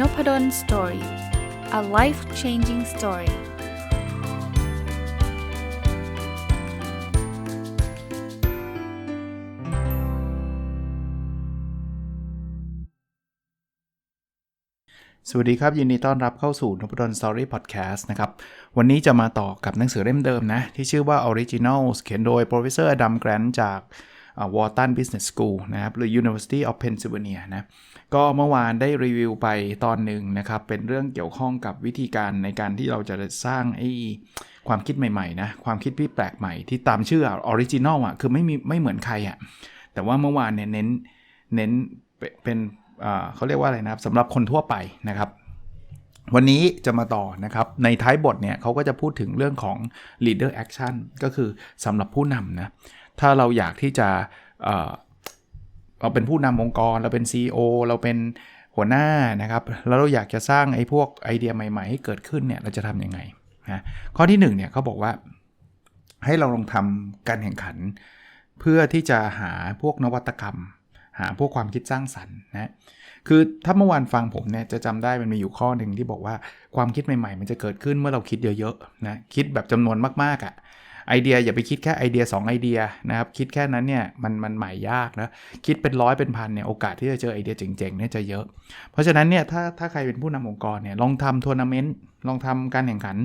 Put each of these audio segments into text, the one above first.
n o p ด d o สตอรี่ a life changing story สวัสดีครับ ยินดีต้อนรับเข้าสู่นพดลสตอรี่พอดแคสต์นะครับ วันนี้จะมาต่อกับหนังสือเล่มเดิมนะ ที่ชื่อว่า Originals เขียนโดย Professor Adam Grant จาก Wharton Business School นะครับหรือ University of Pennsylvania นะก็เมื่อวานได้รีวิวไปตอนหนึ่งนะครับ เป็นเรื่องเกี่ยวข้องกับวิธีการในการที่เราจะสร้างไอ้ความคิดใหม่ๆนะความคิดที่แปลกใหม่ที่ตามชื่อออริจินอลอะคือไม่มีไม่เหมือนใครอะแต่ว่าเมื่อวานเนี่ยเน้นเน้นเป็นเขาเรียกว่าอะไรนะครับสำหรับคนทั่วไปนะครับ วันนี้จะมาต่อนะครับ ในท้ายบทเนี่ยเขาก็จะพูดถึงเรื่องของ leader action ก็คือสำหรับผู้นำนะ ถ้าเราอยากที่จะเราเป็นผู้นำองค์กร เราเป็น CEO เราเป็นหัวหน้านะครับ แล้วเราอยากจะสร้างไอ้พวกไอเดียใหม่ๆ ให้เกิดขึ้นเนี่ยเราจะทำยังไงนะข้อที่1เนี่ยเขาบอกว่า ให้เราลองทำการแข่งขัน เพื่อที่จะหาพวกนวัตกรรม หาพวกความคิดสร้างสรรค์นะคือถ้าเมื่อวานฟังผมเนี่ยจะจำได้มันมีอยู่ข้อหนึ่งที่บอกว่าความคิดใหม่ๆ มันจะเกิดขึ้นเมื่อเราคิดเยอะๆนะคิดแบบจำนวนมากๆอะ่ะ ไอเดียอย่าไปคิดแค่ไอเดีย 2 ไอเดียนะครับคิดแค่นั้นเนี่ยมันมันใหม่ยากนะคิดเป็นร้อยเป็นพันเนี่ยโอกาสที่จะเจอไอเดียเจ๋งๆเนี่ยจะเยอะ เพราะฉะนั้นเนี่ยถ้าถ้าใครเป็นผู้นำองค์กรเนี่ยลองทำทัวร์นาเมนต์ลองทำการแข่งขัน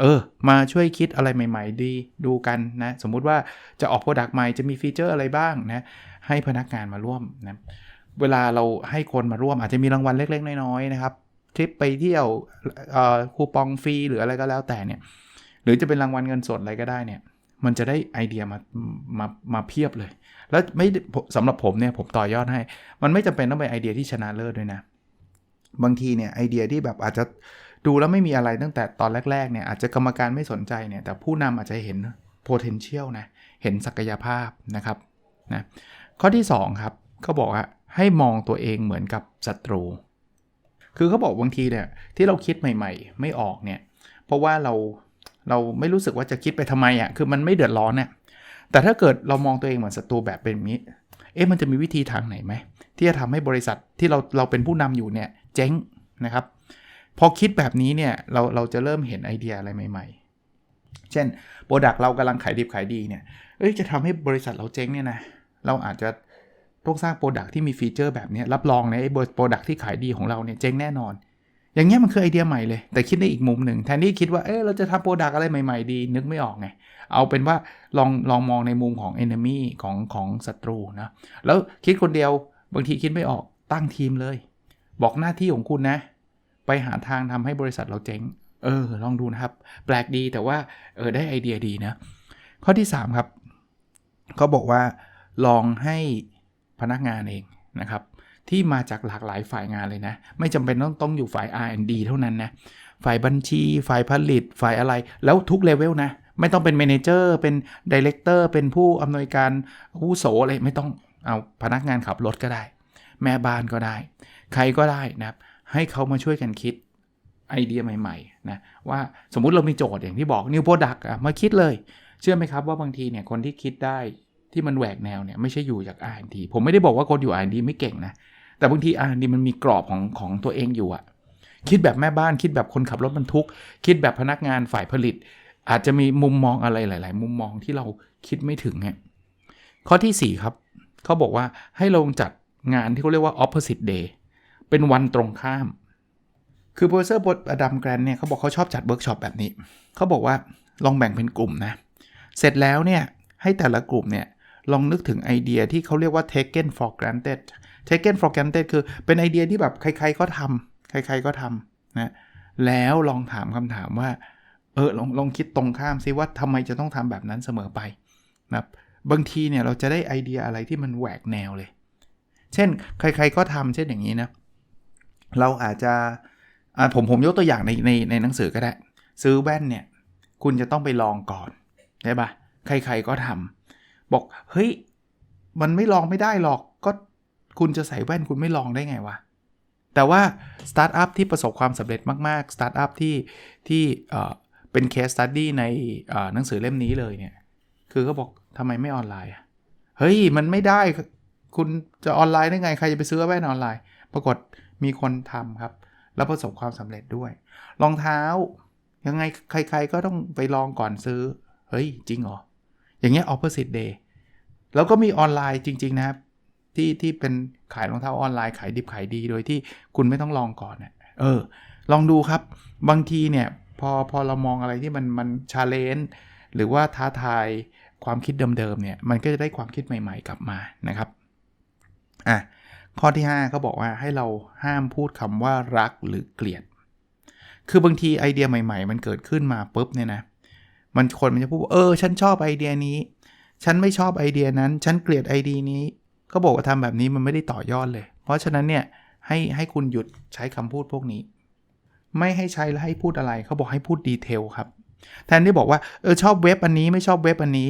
เออ มาช่วยคิดอะไรใหม่ๆ ดีดูกันนะสมมุติว่าจะออกโปรดักต์ใหม่จะมีฟีเจอร์อะไรบ้างนะให้พนักงานมาร่วมนะเวลาเราให้คนมาร่วมอาจจะมีรางวัลเล็กๆ น้อยๆนะครับทริปไปเที่ยวคูปองฟรีหรืออะไรก็แล้วแต่เนี่ย หรือจะเป็นรางวัลเงินสดอะไรก็ได้เนี่ย มันจะได้ไอเดียมามามาเพียบเลย แล้วไม่สำหรับผมเนี่ยผมต่อยอดให้ มันไม่จำเป็นต้องเป็นไอเดียที่ชนะเลิศด้วยนะ บางทีเนี่ยไอเดียที่แบบอาจจะดูแล้วไม่มีอะไรตั้งแต่ตอนแรกๆเนี่ยอาจจะกรรมการไม่สนใจเนี่ยแต่ผู้นำอาจจะเห็น potential นะเห็นศักยภาพนะครับนะข้อที่ 2 ครับเขาบอกว่าให้มองตัวเองเหมือนกับศัตรู คือเขาบอกบางทีเนี่ยที่เราคิดใหม่ ๆ ไม่ออกเนี่ยเพราะว่าเรา เราไม่รู้สึกว่าจะคิดไปทำไมอะ่ะคือมันไม่เดือดร้อนเนี่ยแต่ถ้าเกิดเรามองตัวเองเหมือนศัตรูแบบเป็นนี้เอ๊ะมันจะมีวิธีทางไหนไหมที่จะทำให้บริษัทที่เราเราเป็นผู้นำอยู่เนี่ยเจ๊งนะครับ พอคิดแบบนี้เนี่ยเราเราจะเริ่มเห็นไอเดียอะไรใหม่ ๆ เช่นโปรดักต์เรากำลังขายดิบขายดีเนี่ยเอ้ยจะทำให้บริษัทเราเจ๊งเนี่ยนะเราอาจจะต้องสร้างโปรดักที่มีฟีเจอร์แบบนี้รับรองในไอ้โปรดักที่ขายดีของเราเนี่ยเจ๊งแน่นอน อย่างเงี้ยมันคือไอเดียใหม่เลย แต่คิดได้อีกมุมหนึ่งแทนที่คิดว่าเออเราจะทำโปรดักอะไรใหม่ ๆ ดี นึกไม่ออกไง เอาเป็นว่าลองลองมองในมุมของ enemy ของของศัตรูนะ แล้วคิดคนเดียวบางทีคิดไม่ออกตั้งทีมเลย บอกหน้าที่ของคุณนะ ไปหาทางทำให้บริษัทเราเจ๊ง เออ ลองดูนะครับ แปลกดีแต่ว่าเออได้ไอเดียดีนะ ข้อที่ 3 ครับเขาบอกว่าลองให้พนักงานเองนะครับ ที่มาจากหลากหลายฝ่ายงานเลยนะ ไม่จำเป็นต้องต้องอยู่ฝ่าย R&D เท่านั้นนะ ฝ่ายบัญชี ฝ่ายผลิต ฝ่ายอะไร แล้วทุกเลเวลนะ ไม่ต้องเป็นเมนเจอร์ เป็นดีเลกเตอร์ เป็นผู้อำนวยการผู้โสอะไร ไม่ต้องเอาพนักงานขับรถก็ได้ แม่บ้านก็ได้ ใครก็ได้นะครับ ให้เขามาช่วยกันคิดไอเดียใหม่ๆนะว่าสมมุติเรามีโจทย์อย่างที่บอก New Product อะมาคิดเลย เชื่อไหมครับว่าบางทีเนี่ยคนที่คิดได้ ที่มันแหวกแนวเนี่ยไม่ใช่อยู่จาก R&D ผมไม่ได้บอกว่าคนอยู่ R&D ไม่เก่งนะ แต่บางทีอ่านี่มันมีกรอบของของตัวเองอยู่อะคิดแบบแม่บ้านคิดแบบคนขับรถบรรทุก คิดแบบพนักงานฝ่ายผลิต อาจจะมีมุมมองอะไรหลาย ๆ มุมมองที่เราคิดไม่ถึงเนี่ยข้อที่ 4 ครับเขาบอกว่าให้ลงจัดงานที่เขาเรียกว่า opposite day เป็นวันตรงข้าม คือโปรเฟสเซอร์บดอดัมแกรนเนี่ยเขาบอกเขาชอบจัดเวิร์กช็อปแบบนี้ เขาบอกว่าลองแบ่งเป็นกลุ่มนะ เสร็จแล้วเนี่ยให้แต่ละกลุ่มเนี่ย ลองนึกถึงไอเดียที่เขาเรียกว่า taken for granted taken for granted คือเป็นไอเดียที่แบบใคร ๆก็ทำใคร ๆก็ทำนะแล้วลองถามคำถามว่า เออลองลองคิดตรงข้ามซิว่าทำไมจะต้องทำแบบนั้นเสมอไปนะบางทีเนี่ยเราจะได้ไอเดียอะไรที่มันแหวกแนวเลย เช่น ใคร ๆก็ทำเช่นอย่างนี้นะ เราอาจจะผมผมยกตัวอย่างในในในหนังสือก็ได้ ซื้อแว่นเนี่ย คุณจะต้องไปลองก่อนใช่ปะใคร ๆก็ทำ บอกเฮ้ยมันไม่ลองไม่ได้หรอกก็คุณจะใส่แว่นคุณไม่ลองได้ไงวะแต่ว่าสตาร์ทอัพที่ประสบความสำเร็จมากๆสตาร์ทอัพที่ที่เป็นเคสสตัดดี้ในหนังสือเล่มนี้เลยเนี่ย คือเขาบอกทำไมไม่ออนไลน์เฮ้ย มันไม่ได้ คุณจะออนไลน์ได้ไง ใครจะไปซื้อแว่นออนไลน์ ปรากฏมีคนทำครับ แล้วประสบความสำเร็จด้วย รองเท้า ยังไงใคร ๆ ก็ต้องไปลองก่อนซื้อ เฮ้ย จริงเหรอ อย่างเงี้ย opposite day แล้วก็มีออนไลน์จริง ๆ นะครับ ที่ที่เป็นขายรองเท้าออนไลน์ขายดิบขายดีโดยที่คุณไม่ต้องลองก่อนนะเออ ลองดูครับ บางทีเนี่ยพอพอเรามองอะไรที่มันมันชาเลนจ์หรือว่าท้าทายความคิดเดิมๆเนี่ยมันก็จะได้ความคิดใหม่ ๆ กลับมานะครับอะข้อที่5เขาบอกว่าให้เราห้ามพูดคำว่ารักหรือเกลียด คือบางทีไอเดียใหม่ ๆ มันเกิดขึ้นมาปุ๊บเนี่ยนะ มันคนมันจะพูดเออ ฉันชอบไอเดียนี้ ฉันไม่ชอบไอเดียนั้น ฉันเกลียดไอเดียนี้ ก็บอกว่าทำแบบนี้มันไม่ได้ต่อยอดเลย เพราะฉะนั้นเนี่ยให้ให้คุณหยุดใช้คำพูดพวกนี้ ไม่ให้ใช้แล้วให้พูดอะไรเขาบอกให้พูดดีเทลครับ แทนที่บอกว่าเออชอบเว็บอันนี้ไม่ชอบเว็บอันนี้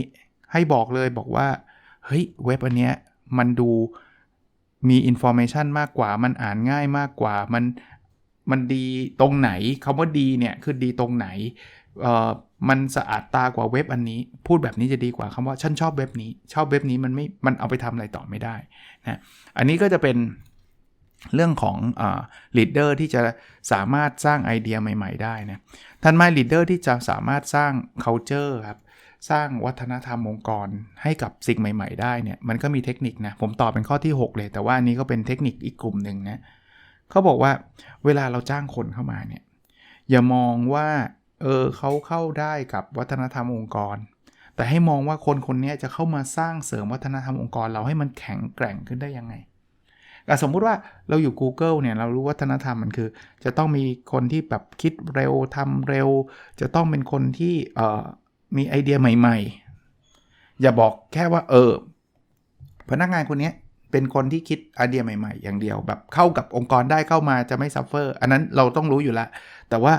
ให้บอกเลยบอกว่าเฮ้ยเว็บอันเนี้ยมันดูมีอินโฟเมชันมากกว่ามันอ่านง่ายมากกว่ามันมันดีตรงไหนคำว่าดีเนี่ยคือดีตรงไหน มันสะอาดตากว่าเว็บอันนี้ พูดแบบนี้จะดีกว่าคำว่าฉันชอบเว็บนี้ ชอบเว็บนี้มันไม่มันเอาไปทำอะไรต่อไม่ได้นะอันนี้ก็จะเป็นเรื่องของลีดเดอร์ที่จะสามารถสร้างไอเดียใหม่ ๆ ได้นะทันมาลีดเดอร์ที่จะสามารถสร้าง culture ครับสร้างวัฒนธรรมองค์กรให้กับสิ่งใหม่ ๆ ได้เนี่ยมันก็มีเทคนิคนะ ผมตอบเป็นข้อที่ 6 เลย แต่ว่าอันนี้ก็เป็นเทคนิคอีกกลุ่มหนึ่งนะเขาบอกว่าเวลาเราจ้างคนเข้ามาเนี่ยอย่ามองว่า เออเขาเข้าได้กับวัฒนธรรมองค์กร แต่ให้มองว่าคนคนนี้จะเข้ามาสร้างเสริมวัฒนธรรมองค์กร เราให้มันแข็งแกร่งขึ้นได้ยังไงสมมุติว่าเราอยู่ Google เนี่ยเรารู้วัฒนธรรมมันคือ จะต้องมีคนที่แบบคิดเร็วทำเร็ว จะต้องเป็นคนที่เออมีไอเดียใหม่ๆ อย่าบอกแค่ว่าเออพนักงานคนนี้เป็นคนที่คิดไอเดียใหม่ ๆ อย่างเดียว แบบเข้ากับองค์กรได้เข้ามาจะไม่ซัฟเฟอร์ อันนั้นเราต้องรู้อยู่แล้วแต่ว่า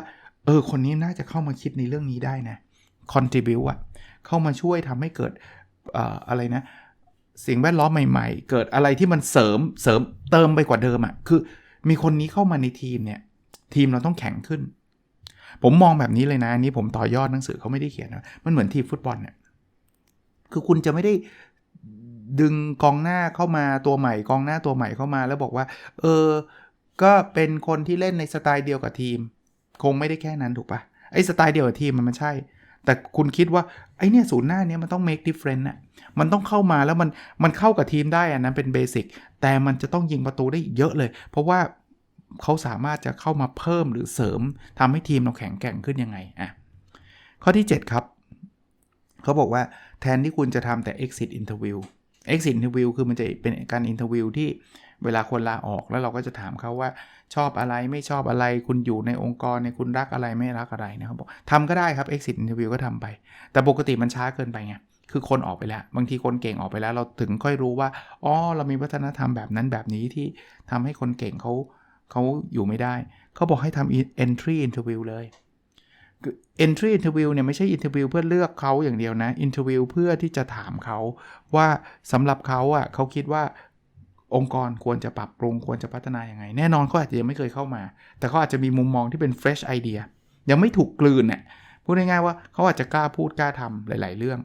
เออ คนนี้น่าจะเข้ามาคิดในเรื่องนี้ได้นะ contribute อะเข้ามาช่วยทำให้เกิดออะไรนะ สิ่งแวดล้อมใหม่ ๆ เกิดอะไรที่มันเสริมเสริมเติมไปกว่าเดิมอะคือ มีคนนี้เข้ามาในทีมเนี่ย ทีมเราต้องแข็งขึ้น ผมมองแบบนี้เลยนะนี่ผมต่อยอดหนังสือเขาไม่ได้เขียนนะมันเหมือนทีมฟุตบอลเนี่ยคือคุณจะไม่ได้ดึงกองหน้าเข้ามาตัวใหม่กองหน้าตัวใหม่เข้ามาแล้วบอกว่า เออ ก็เป็นคนที่เล่นในสไตล์เดียวกับทีม คงไม่ได้แค่นั้นถูกปะไอ้สไตล์เดียวกับทีมมันไม่ใช่ แต่คุณคิดว่าไอ้เนี่ยศูนย์หน้าเนี้ยมันต้อง make difference นะมันต้องเข้ามาแล้วมันมันเข้ากับทีมได้อันนั้นเป็นเบสิกแต่มันจะต้องยิงประตูได้เยอะเลย เพราะว่าเขาสามารถจะเข้ามาเพิ่มหรือเสริมทำให้ทีมเราแข็งแกร่งขึ้นยังไงอะข้อที่ 7 ครับ เขาบอกว่าแทนที่คุณจะทำแต่ exit interview exit interview คือมันจะเป็นการ interview ที่ เวลาคนลาออกแล้วเราก็จะถามเขาว่าชอบอะไรไม่ชอบอะไรคุณอยู่ในองค์กรในคุณรักอะไรไม่รักอะไรนะครับบอกทำก็ได้ครับ exit interview ก็ทำไป แต่ปกติมันช้าเกินไปไงคือคนออกไปแล้ว บางทีคนเก่งออกไปแล้ว เราถึงค่อยรู้ว่าอ๋อเรามีวัฒนธรรมแบบนั้นแบบนี้ที่ทำให้คนเก่งเขาเขาอยู่ไม่ได้เขาบอกให้ทำ entry interview เลย entry interview เนี่ยไม่ใช่ interview เพื่อเลือกเขาอย่างเดียวนะ interview เพื่อที่จะถามเขาว่าสำหรับเขาอะเขาคิดว่า องค์กรควรจะปรับปรุงควรจะพัฒนาอย่างไง แน่นอนเขาอาจจะยังไม่เคยเข้ามา แต่เขาอาจจะมีมุมมองที่เป็น fresh idea ยังไม่ถูกกลืนเนี่ยพูดง่ายๆว่าเขาอาจจะกล้าพูดกล้าทำหลาย ๆ เรื่อง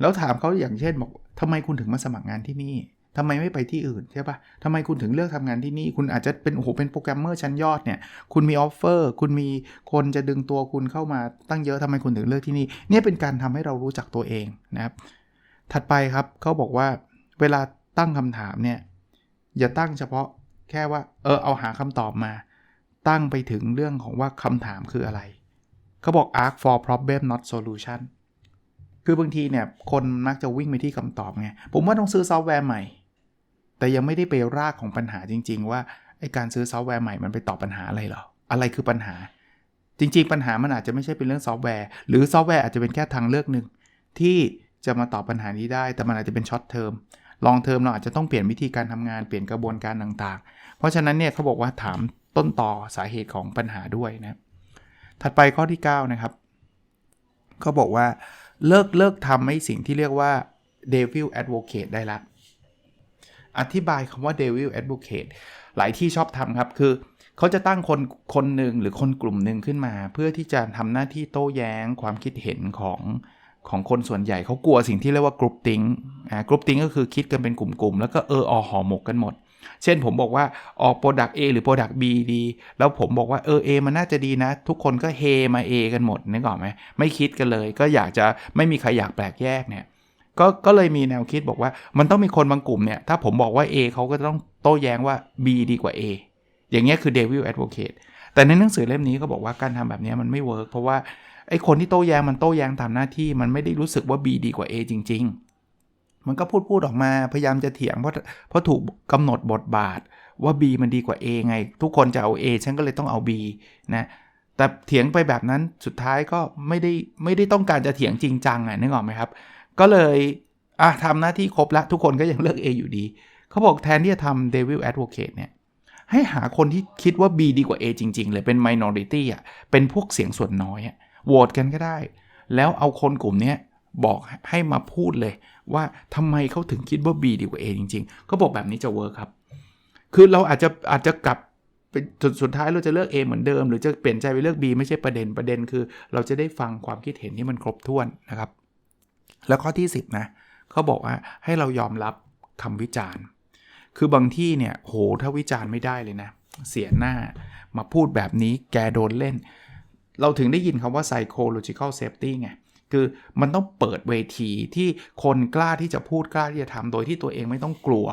แล้วถามเขาอย่างเช่นบอกทำไมคุณถึงมาสมัครงานที่นี่ทำไมไม่ไปที่อื่นใช่ปะทำไมคุณถึงเลือกทำงานที่นี่ คุณอาจจะเป็นโอ้โหเป็นโปรแกรมเมอร์ชั้นยอดเนี่ย คุณมีออฟเฟอร์ คุณมีคนจะดึงตัวคุณเข้ามาตั้งเยอะทำไมคุณถึงเลือกที่นี่ เนี่ยเป็นการทำให้เรารู้จักตัวเองนะครับ ถัดไปครับเขาบอกว่าเวลา ตั้งคำถามเนี่ยอย่าตั้งเฉพาะแค่ว่าเออเอาหาคำตอบมา ตั้งไปถึงเรื่องของว่าคำถามคืออะไร เขาบอก ask for problem not solution คือบางทีเนี่ยคนมักจะวิ่งไปที่คำตอบไงผมว่าต้องซื้อซอฟต์แวร์ใหม่ แต่ยังไม่ได้ไปรากของปัญหาจริง ๆ ว่าไอการซื้อซอฟต์แวร์ใหม่มันไปตอบปัญหาอะไรหรออะไรคือปัญหา จริง ๆ ปัญหามันอาจจะไม่ใช่เป็นเรื่องซอฟต์แวร์หรือซอฟต์แวร์อาจจะเป็นแค่ทางเลือกหนึ่งที่จะมาตอบปัญหานี้ได้ แต่มันอาจจะเป็นช็อตเทอม ลองเทอมเราอาจจะต้องเปลี่ยนวิธีการทำงานเปลี่ยนกระบวนการต่างๆ เพราะฉะนั้นเนี่ยเขาบอกว่าถามต้นต่อสาเหตุของปัญหาด้วยนะ ถัดไปข้อที่ 9 นะครับเขาบอกว่าเลิกเลิกทำให้สิ่งที่เรียกว่า devil advocate ได้ละ อธิบายคำว่า devil advocate หลายที่ชอบทำครับ คือเขาจะตั้งคนคนหนึ่งหรือคนกลุ่มหนึ่งขึ้นมา เพื่อที่จะทำหน้าที่โต้แย้งความคิดเห็นของ ของคนส่วนใหญ่เขากลัวสิ่งที่เรียกว่า group think อ่า group think ก็คือคิดกันเป็นกลุ่มๆ แล้วก็เอออห่อหมกกันหมด เช่นผมบอกว่าออก Product A หรือ Product B ดี แล้วผมบอกว่าเออ A มันน่าจะดีนะ ทุกคนก็เฮมา A กันหมดนึกออกไหมไม่คิดกันเลย ก็อยากจะไม่มีใครอยากแปลกแยกเนี่ยก็ก็เลยมีแนวคิดบอกว่ามันต้องมีคนบางกลุ่มเนี่ย ถ้าผมบอกว่า A เขาก็ต้องโต้แย้งว่า B ดีกว่า A อย่างเงี้ยคือ Devil Advocate แต่ในหนังสือเล่มนี้ก็บอกว่าการทำแบบนี้มันไม่เวิร์กเพราะว่า ไอ้คนที่โต้แย้งมันโต้แย้งตามหน้าที่มันไม่ได้รู้สึกว่า B ดีกว่า A จริง ๆ มันก็พูดพูดออกมาพยายามจะเถียงเพราะเพราะถูกกำหนดบทบาทว่า B มันดีกว่า A ไง ทุกคนจะเอา A ฉันก็เลยต้องเอา B นะแต่เถียงไปแบบนั้นสุดท้ายก็ไม่ได้ไม่ได้ต้องการจะเถียงจริงจังอะนึกออกไหมครับ ก็เลยอะทำหน้าที่ครบแล้วทุกคนก็ยังเลือก A อยู่ดี เขาบอกแทนที่จะทำ Devil Advocate เนี่ยให้หาคนที่คิดว่า B ดีกว่า A จริง ๆ เลยเป็น minority อะเป็นพวกเสียงส่วนน้อยอะ โหวตกันก็ได้ แล้วเอาคนกลุ่มนี้บอกให้มาพูดเลยว่าทำไมเขาถึงคิดว่า B ดีกว่า A จริงๆเขาบอกแบบนี้จะเวิร์คครับ คือเราอาจจะอาจจะกลับสุดสุดท้ายเราจะเลือก A เหมือนเดิม หรือจะเปลี่ยนใจไปเลือก B ไม่ใช่ประเด็นประเด็นคือ เราจะได้ฟังความคิดเห็นที่มันครบถ้วนนะครับ แล้วข้อที่ 10นะเขาบอกว่าให้เรายอมรับคำวิจารณ์ คือบางที่เนี่ยโหถ้าวิจารณ์ไม่ได้เลยนะ เสียหน้ามาพูดแบบนี้แกโดนเล่น เราถึงได้ยินคำว่า psychological safety ไง คือมันต้องเปิดเวทีที่คนกล้าที่จะพูดกล้าที่จะทำโดยที่ตัวเองไม่ต้องกลัว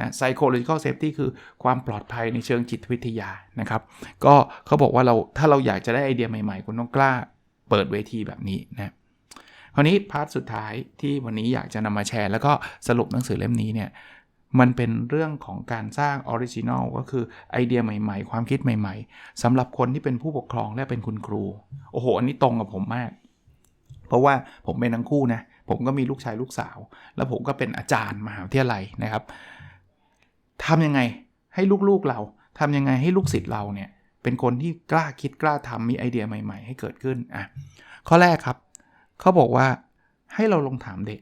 นะ psychological safety คือความปลอดภัยในเชิงจิตวิทยานะครับ ก็เขาบอกว่าเราถ้าเราอยากจะได้ไอเดียใหม่ๆ คุณต้องกล้าเปิดเวทีแบบนี้นะคราวนี้พาร์ทสุดท้ายที่วันนี้อยากจะนำมาแชร์ แล้วก็สรุปหนังสือเล่มนี้เนี่ย มันเป็นเรื่องของการสร้างออริจินอลก็คือไอเดียใหม่ๆ ความคิดใหม่ๆสำหรับคนที่เป็นผู้ปกครองและเป็นคุณครู โอ้โห อันนี้ตรงกับผมมาก เพราะว่าผมเป็นทั้งคู่นะ ผมก็มีลูกชายลูกสาว แล้วผมก็เป็นอาจารย์มหาวิทยาลัยนะครับทำยังไงให้ลูกๆเราทำยังไงให้ลูกศิษย์เราเนี่ยเป็นคนที่กล้าคิดกล้าทำมีไอเดียใหม่ ๆ ให้เกิดขึ้นอะข้อแรกครับ เขาบอกว่าให้เราลองถามเด็ก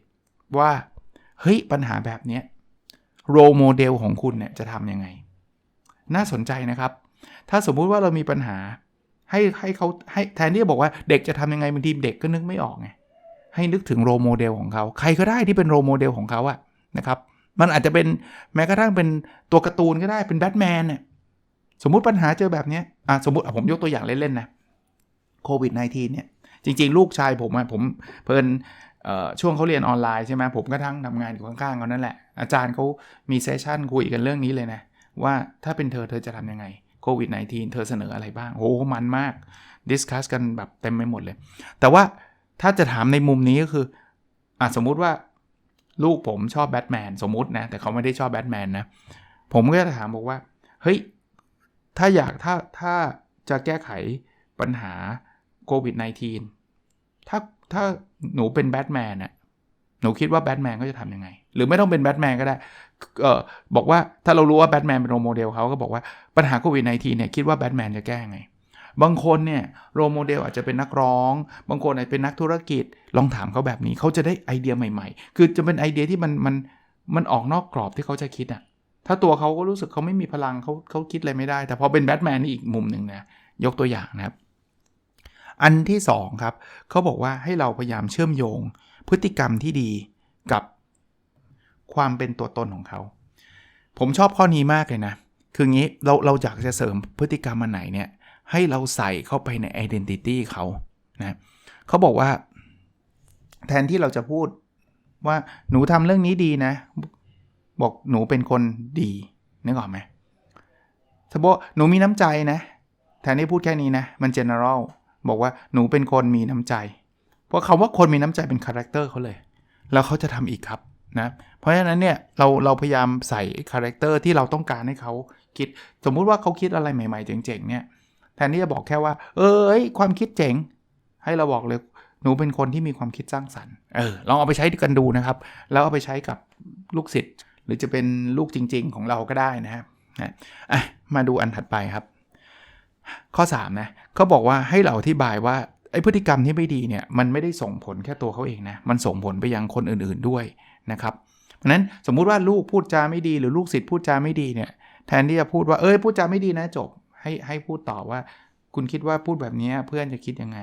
ว่า เฮ้ย ปัญหาแบบเนี้ย โรโมเดลของคุณเนี่ยจะทำยังไง น่าสนใจนะครับ ถ้าสมมุติว่าเรามีปัญหา ให้ให้เขาให้แทนที่จะบอกว่าเด็กจะทำยังไงบางทีเด็กก็นึกไม่ออกไงให้นึกถึงโรโมเดลของเขา ใครก็ได้ที่เป็นโรโมเดลของเขาอะนะครับ มันอาจจะเป็นแม้กระทั่งเป็นตัวการ์ตูนก็ได้เป็นแบทแมนเนี่ยสมมุติปัญหาเจอแบบนี้อะสมมติผมยกตัวอย่างเล่นๆนะโควิด -19 เนี่ย จริง ๆ ลูกชายผมอะผมเพลินช่วงเขาเรียนออนไลน์ใช่ไหมผมก็ทั้งทำงานอยู่ข้างๆเขานั่นแหละ อาจารย์เขามีเซสชั่นคุยกันเรื่องนี้เลยนะ ว่าถ้าเป็นเธอเธอจะทำยังไงโควิด -19 เธอเสนออะไรบ้างโอ้มันมากดิสคัสกันแบบเต็มไปหมดเลย แต่ว่าถ้าจะถามในมุมนี้ก็คืออะสมมุติว่าลูกผมชอบแบทแมนสมมุตินะ แต่เขาไม่ได้ชอบแบทแมนนะ ผมก็จะถามบอกว่า เฮ้ย ถ้าอยากถ้าถ้าจะแก้ไขปัญหาโควิด -19 ถ้าถ้าหนูเป็นแบทแมนน่ะหนูคิดว่าแบทแมนก็จะทำยังไง หรือไม่ต้องเป็นแบทแมนก็ได้เออบอกว่าถ้าเรารู้ว่าแบทแมนเป็นโรโมเดลเขาก็บอกว่าปัญหาโควิด -19 เนี่ยคิดว่าแบทแมนจะแก้ไง บางคนเนี่ยโรโมเดลอาจจะเป็นนักร้อง บางคนอาจจะเป็นนักธุรกิจ ลองถามเขาแบบนี้เขาจะได้ไอเดียใหม่ๆ คือจะเป็นไอเดียที่มันมันมันออกนอกกรอบที่เขาจะคิดอะ่ะถ้าตัวเขาก็รู้สึกเขาไม่มีพลังเขาเขาคิดอะไรไม่ได้ แต่พอเป็นแบทแมนนี่อีกมุมหนึ่งนะยกตัวอย่างนะครับ อันที่2ครับเขาบอกว่าให้เราพยายามเชื่อมโยง พฤติกรรมที่ดีกับ ความเป็นตัวตนของเขา ผมชอบข้อนี้มากเลยนะ คืองี้เราเราอยากจะเสริมพฤติกรรมอันไหนเนี่ย ให้เราใส่เข้าไปใน identity เขานะเขาบอกว่า แทนที่เราจะพูดว่าหนูทำเรื่องนี้ดีนะ บอกหนูเป็นคนดีนึกออกไหมสมมติหนูมีน้ำใจนะ แทนที่พูดแค่นี้นะ มัน general บอกว่าหนูเป็นคนมีน้ำใจ เพราะคาว่าคนมีน้ำใจเป็นคาแรคเตอร์เขาเลย แล้วเขาจะทำอีกครับ นะเพราะฉะนั้นเนี่ยเราเราพยายามใส่คาแรคเตอร์ที่เราต้องการให้เขาคิด สมมุติว่าเขาคิดอะไรใหม่ๆเจ๋งๆเนี่ยแทนที่จะบอกแค่ว่า เอ้ยความคิดเจ๋ง ให้เราบอกเลยหนูเป็นคนที่มีความคิดสร้างสรรค์เออลองเอาไปใช้กันดูนะครับ แล้วเอาไปใช้กับลูกศิษย์หรือจะเป็นลูกจริง ๆ ของเราก็ได้นะครับนะอะมาดูอันถัดไปครับ ข้อ3นะเขาบอกว่าให้เราอธิบายว่าไอ้พฤติกรรมที่ไม่ดีเนี่ยมันไม่ได้ส่งผลแค่ตัวเขาเองนะมันส่งผลไปยังคนอื่นๆด้วย นะครับเพราะนั้นสมมุติว่าลูกพูดจาไม่ดีหรือลูกศิษย์พูดจาไม่ดีเนี่ยแทนที่จะพูดว่าเอ้ยพูดจาไม่ดีนะจบให้ให้พูดต่อว่า คุณคิดว่าพูดแบบนี้เพื่อนจะคิดยังไง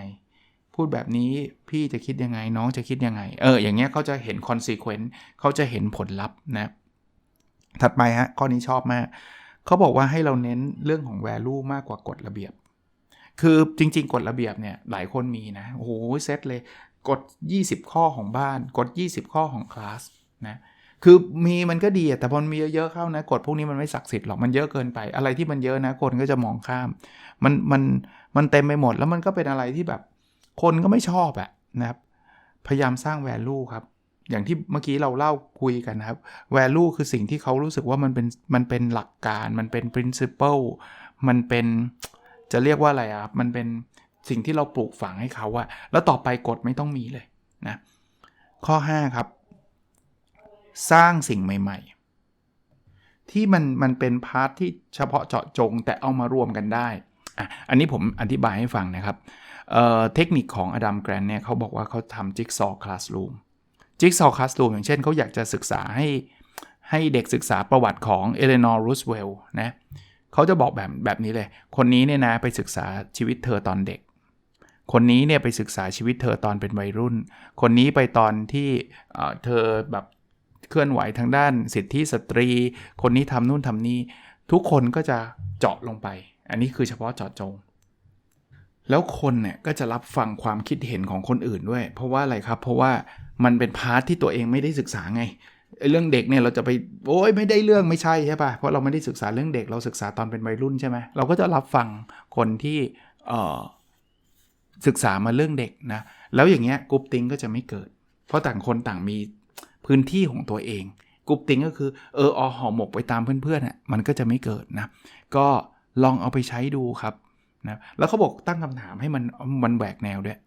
พูดแบบนี้พี่จะคิดยังไงน้องจะคิดยังไง เอออย่างเงี้ยเขาจะเห็น consequence เขาจะเห็นผลลัพธ์นะถัดไปฮะข้อนี้ชอบมากเขาบอกว่าให้เราเน้นเรื่องของ value มากกว่ากฎระเบียบ คือจริง ๆ กฎระเบียบเนี่ยหลายคนมีนะโอ้โหเซตเลยกฎ20 ข้อของบ้านกฎ20 ข้อของคลาส นะคือมีมันก็ดีแต่พอมีเยอะๆเข้านะกฎพวกนี้มันไม่ศักดิ์สิทธิ์หรอกมันเยอะเกินไป อะไรที่มันเยอะนะคนก็จะมองข้าม มันมันมันเต็มไปหมดแล้วมันก็เป็นอะไรที่แบบ คนก็ไม่ชอบอะนะครับพยายามสร้าง value ครับ อย่างที่เมื่อกี้เราเล่าคุยกันนะครับ value คือสิ่งที่เขารู้สึกว่ามันเป็นมันเป็นหลักการ มันเป็น principle มันเป็นจะเรียกว่าอะไรอะครับมันเป็นสิ่งที่เราปลูกฝังให้เขาอะแล้วต่อไปกฎไม่ต้องมีเลยนะข้อ 5 ครับ สร้างสิ่งใหม่ ๆ ที่มันมันเป็นพาร์ทที่เฉพาะเจาะจงแต่เอามารวมกันได้อะอันนี้ผมอธิบายให้ฟังนะครับเเทคนิคของอดัมแกรนเนี่ยเขาบอกว่าเขาทำจิ๊กซอว์คลาสรูมจิ๊กซอว์คลาสรูมอย่างเช่นเขาอยากจะศึกษาให้ให้เด็กศึกษาประวัติของเอเลนอร์รูสเวลล์นะเขาจะบอกแบบแบบนี้เลย คนนี้เนี่ยนะไปศึกษาชีวิตเธอตอนเด็ก คนนี้เนี่ยไปศึกษาชีวิตเธอตอนเป็นวัยรุ่น คนนี้ไปตอนที่เธอแบบ เคลื่อนไหวทางด้านสิทธิสตรี คนนี้ทำนู่นทำนี่ทุกคนก็จะเจาะลงไป อันนี้คือเฉพาะเจาะจง แล้วคนเนี่ยก็จะรับฟังความคิดเห็นของคนอื่นด้วย เพราะว่าอะไรครับ เพราะว่ามันเป็นพาร์ทที่ตัวเองไม่ได้ศึกษาไงเรื่องเด็กเนี่ยเราจะไปโอ้ยไม่ได้เรื่องไม่ใช่ใช่ปะเพราะเราไม่ได้ศึกษาเรื่องเด็กเราศึกษาตอนเป็นวัยรุ่นใช่ไหมเราก็จะรับฟังคนที่เออศึกษามาเรื่องเด็กนะแล้วอย่างเงี้ยกรุ๊ปติ้งก็จะไม่เกิด เพราะต่างคนต่างมี พื้นที่ของตัวเองกรุ๊ปติ้งก็คือเอออห่อหมกไปตามเพื่อนๆอะมันก็จะไม่เกิดนะ ก็ลองเอาไปใช้ดูครับนะแล้วเขาบอกตั้งคำถามให้มันมันแหวกแนวด้วย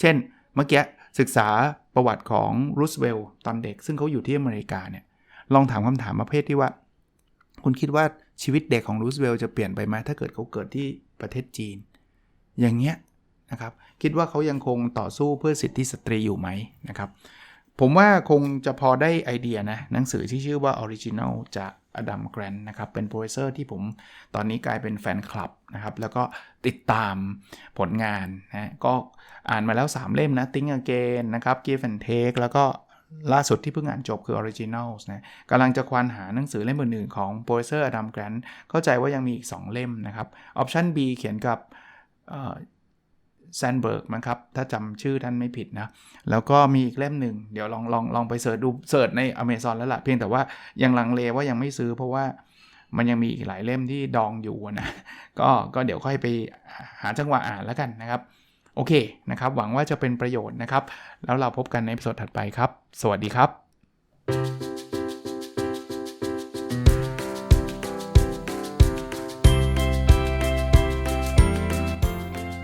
เช่นเมื่อกี้ศึกษาประวัติของรูสเวลล์ตอนเด็ก ซึ่งเขาอยู่ที่อเมริกาเนี่ยลองถามคำถามประเภทที่ว่า คุณคิดว่าชีวิตเด็กของรูสเวลล์จะเปลี่ยนไปไหมถ้าเกิดเขาเกิดที่ประเทศจีน อย่างเงี้ยนะครับ คิดว่าเขายังคงต่อสู้เพื่อสิทธิสตรีอยู่ไหมนะครับ ผมว่าคงจะพอได้ไอเดียนะ หนังสือที่ชื่อว่า Original จากอดัมแกรนนะครับ เป็นโปรเฟสเซอร์ที่ผมตอนนี้กลายเป็นแฟนคลับนะครับ แล้วก็ติดตามผลงานนะก็อ่านมาแล้ว 3 เล่มนะ Think Again นะครับ Give and Take แล้วก็ล่าสุดที่เพิ่งอ่านจบคือ Originals นะกำลังจะควานหาหนังสือเล่มอื่นๆของโปรเฟสเซอร์อดัมแกรนเข้าใจว่ายังมีอีก 2 เล่มนะครับออปชัน B เขียนกับ แซนเบิร์กมั้งครับ ถ้าจำชื่อท่านไม่ผิดนะ แล้วก็มีอีกเล่มหนึ่ง เดี๋ยวลองลองลองไปเสิร์ชดูเสิร์ชในอเมซอนแล้วล่ะ เพียงแต่ว่ายังลังเลว่ายังไม่ซื้อเพราะว่ามันยังมีอีกหลายเล่มที่ดองอยู่นะก็ก็เดี๋ยวค่อยไปหาจังหวะอ่านแล้วกันนะครับ โอเคนะครับ หวังว่าจะเป็นประโยชน์นะครับ แล้วเราพบกันในสดถัดไปครับ สวัสดีครับ